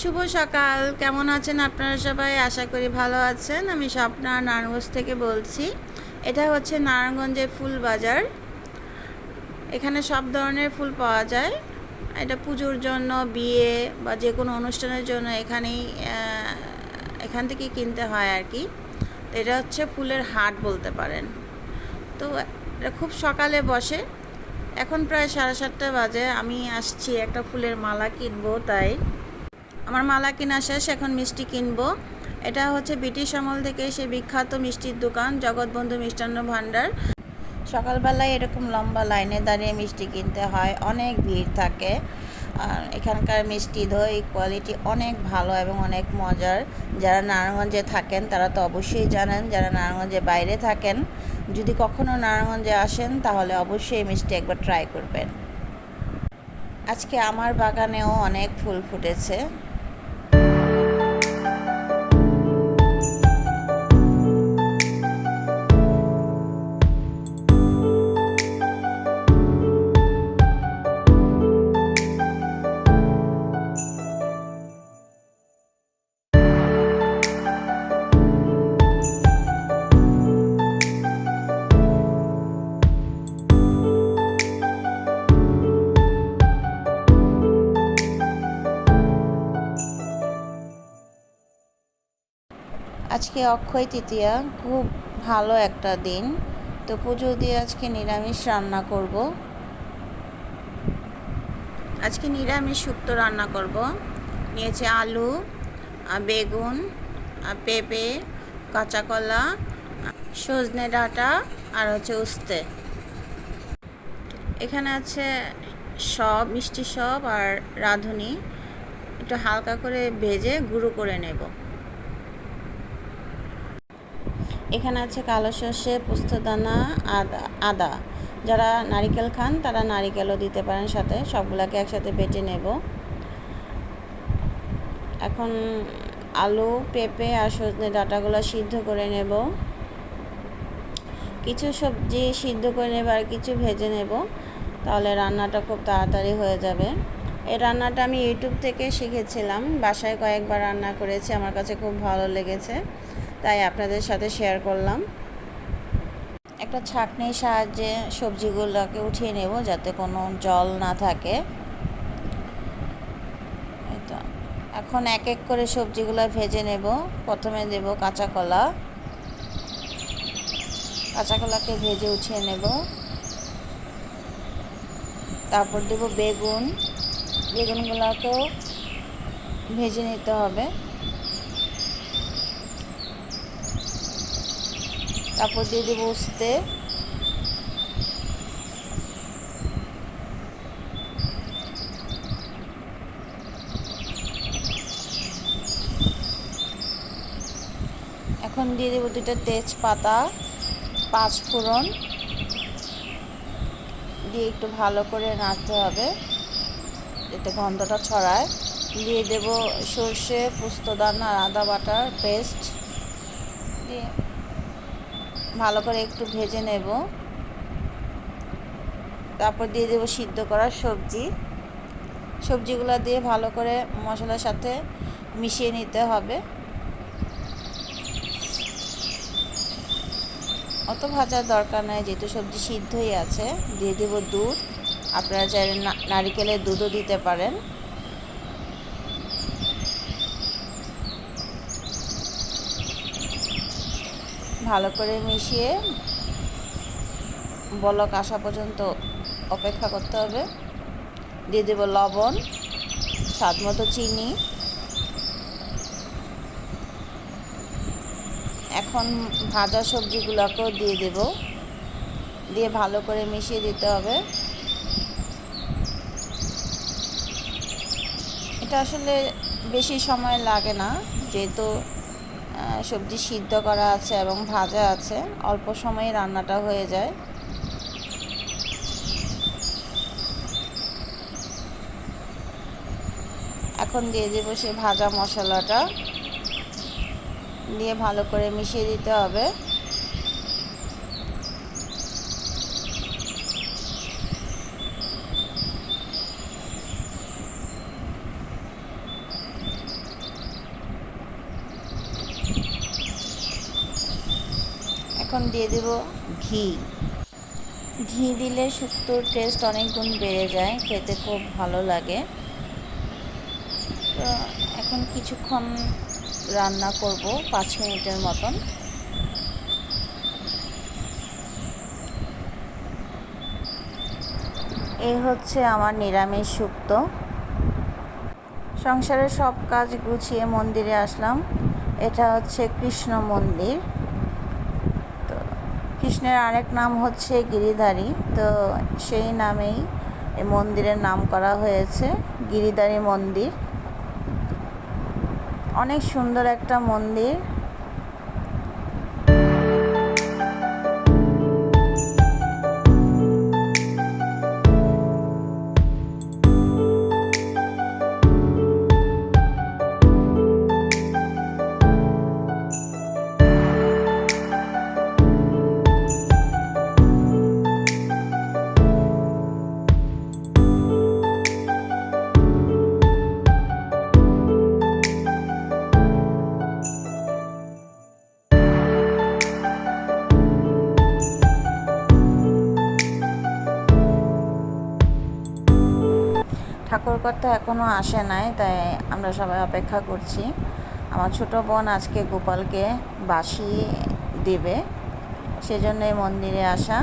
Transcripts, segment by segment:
শুভ সকাল। কেমন আছেন আপনারা সবাই? আশা করি ভালো আছেন। আমি স্বপ্না নারায়ণগঞ্জ থেকে বলছি। এটা হচ্ছে নারায়ণগঞ্জের ফুল বাজার। এখানে সব ধরনের ফুল পাওয়া যায়। এটা পুজোর জন্য, বিয়ে বা যে কোনো অনুষ্ঠানের জন্য এখানেই এখান থেকেই কিনতে হয় আর কি। এটা হচ্ছে ফুলের হাট বলতে পারেন। তো এটা খুব সকালে বসে। এখন প্রায় সাড়ে সাতটা বাজে। আমি আসছি একটা ফুলের মালা কিনবো তাই। আমার মালা কেনা শেষ, এখন মিষ্টি কিনবো। এটা হচ্ছে ব্রিটিশ আমল থেকে সে বিখ্যাত মিষ্টির দোকান, জগৎবন্ধু মিষ্টান্ন ভাণ্ডার। সকালবেলায় এরকম লম্বা লাইনে দাঁড়িয়ে মিষ্টি কিনতে হয়, অনেক ভিড় থাকে। আর এখানকার মিষ্টি দই কোয়ালিটি অনেক ভালো এবং অনেক মজার। যারা নারায়ণগঞ্জে থাকেন, তারা তো অবশ্যই জানেন, যারা নারায়ণগঞ্জে বাইরে থাকেন, যদি কখনো নারায়ণগঞ্জে আসেন, তাহলে অবশ্যই মিষ্টি একবার ট্রাই করবেন। আজকে আমার বাগানেও অনেক ফুল ফুটেছে। আজকে অক্ষয় তৃতীয়া, খুব ভালো একটা দিন। তো পুজো দিয়ে আজকে নিরামিষ রান্না করব। আজকে নিরামিষ শুক্তো রান্না করব। নিয়েছে আলু বেগুন পেঁপে, কাঁচা কলা সজনে ডাঁটা আর হচ্ছে উস্তে। এখানে আছে সব, মিষ্টি সব আর রাঁধুনি। একটু হালকা করে ভেজে গুঁড়ো করে নেব। এখানে আছে কালো সর্ষে, পোস্তদানা, আদা আদা। যারা নারিকেল খান, তারা নারিকেলও দিতে পারেন সাথে। সবগুলোকে একসাথে বেটে নেব। এখন আলু, পেঁপে আর সজনে ডাঁটাগুলো সিদ্ধ করে নেব। কিছু সবজি সিদ্ধ করে নেব আর কিছু ভেজে নেব। তাহলে রান্নাটা খুব তাড়াতাড়ি হয়ে যাবে। এই রান্নাটা আমি ইউটিউব থেকে শিখেছিলাম। বাসায় কয়েকবার রান্না করেছি, আমার কাছে খুব ভালো লেগেছে। তাই আপনাদের সাথে শেয়ার করলাম। একটা ছাঁকনির সাহায্যে সবজিগুলোকে উঠিয়ে নেব যাতে কোনো জল না থাকে। এখন এক এক করে সবজিগুলো ভেজে নেব। প্রথমে দেব কাঁচা কলা। কাঁচা কলাকে ভেজে উঠিয়ে নেব। তারপর দেব বেগুন। বেগুনগুলোকেও ভেজে নিতে হবে। তারপর দিয়ে দেবো উস্তে। এখন দিয়ে দেবো দুটো তেজপাতা, পাঁচ ফোড়ন। দিয়ে একটু ভালো করে নাড়তে হবে এতে গন্ধটা ছড়ায়। দিয়ে দেব সর্ষে পোস্তদানা আদা বাটার পেস্ট। দিয়ে ভালো করে একটু ভেজে নেব। তারপর দিয়ে দেবো সিদ্ধ করা সবজি। সবজিগুলো দিয়ে ভালো করে মশলার সাথে মিশিয়ে নিতে হবে। অত ভাজার দরকার নেই, যেহেতু সবজি সিদ্ধই আছে, দিয়ে দেবো দুধ। আপনারা চাইলে নারিকেলের দুধও দিতে পারেন। ভালো করে মিশিয়ে বলক আসা পর্যন্ত অপেক্ষা করতে হবে। দিয়ে দেব লবণ, স্বাদ মতো চিনি। এখন ভাজা সবজিগুলোকেও দিয়ে দেব। দিয়ে ভালো করে মিশিয়ে দিতে হবে। এটা আসলে বেশি সময় লাগে না, যেহেতু সবজি সিদ্ধ করা আছে এবং ভাজা আছে। অল্প সময়ে রান্নাটা হয়ে যায়। এখন দিয়ে দেব সে ভাজা মশলাটা। দিয়ে ভালো করে মিশিয়ে দিতে হবে। এখন দিয়ে দেব ঘি। ঘি দিলে শুক্তোর টেস্ট অনেক গুণ বেড়ে যায়, খেতে খুব ভালো লাগে। তো এখন কিছুক্ষণ রান্না করব পাঁচ মিনিটের মতন। এই হচ্ছে আমার নিরামিষ শুক্তো। সংসারের সব কাজ গুছিয়ে মন্দিরে আসলাম। এটা হচ্ছে কৃষ্ণ মন্দির। কৃষ্ণের আরেক নাম হচ্ছে গিরিধারী। তো সেই নামেই এই মন্দিরের নাম করা হয়েছে, গিরিধারী মন্দির। অনেক সুন্দর একটা মন্দির। ঠাকুরকর্তা এখনও আসে নাই, তাই আমরা সবাই অপেক্ষা করছি। আমার ছোট বোন আজকে গোপালকে বাসি দেবে সেজন্য এই মন্দিরে আসা।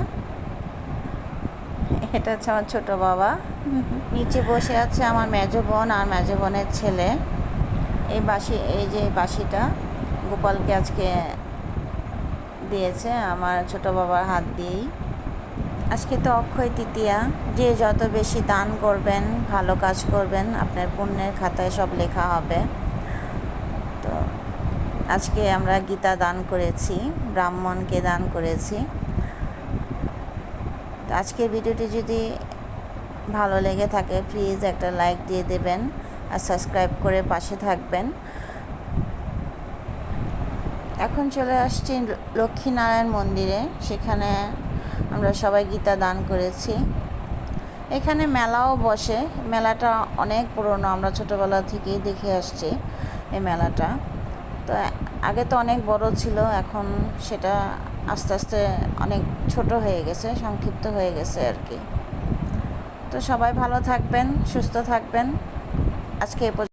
এটা হচ্ছে আমার ছোট বাবা। নিচে বসে আছে আমার মেজো বোন আর মেজো বোনের ছেলে। এই বাসি এই যে বাসিটা গোপালকে আজকে দিয়েছে আমার ছোট বাবার হাত দিয়েই। আজকে তো অক্ষয় তৃতীয়া। যে যত বেশি দান করবেন, ভালো কাজ করবেন, আপনার পুণ্যের খাতায় সব লেখা হবে। তো আজকে আমরা গীতা দান করেছি, ব্রাহ্মণকে দান করেছি। তো আজকের ভিডিওটি যদি ভালো লেগে থাকে প্লিজ একটা লাইক দিয়ে দেবেন আর সাবস্ক্রাইব করে পাশে থাকবেন। এখন চলে আসছি লক্ষ্মীনারায়ণ মন্দিরে, সেখানে আমরা সবাই গীতা দান করেছি। এখানে মেলাও বসে। মেলাটা অনেক পুরনো, আমরা ছোটোবেলা থেকেই দেখে আসছি এই মেলাটা। তো আগে তো অনেক বড় ছিল, এখন সেটা আস্তে আস্তে অনেক ছোট হয়ে গেছে, সংক্ষিপ্ত হয়ে গেছে আর কি। তো সবাই ভালো থাকবেন, সুস্থ থাকবেন। আজকে এ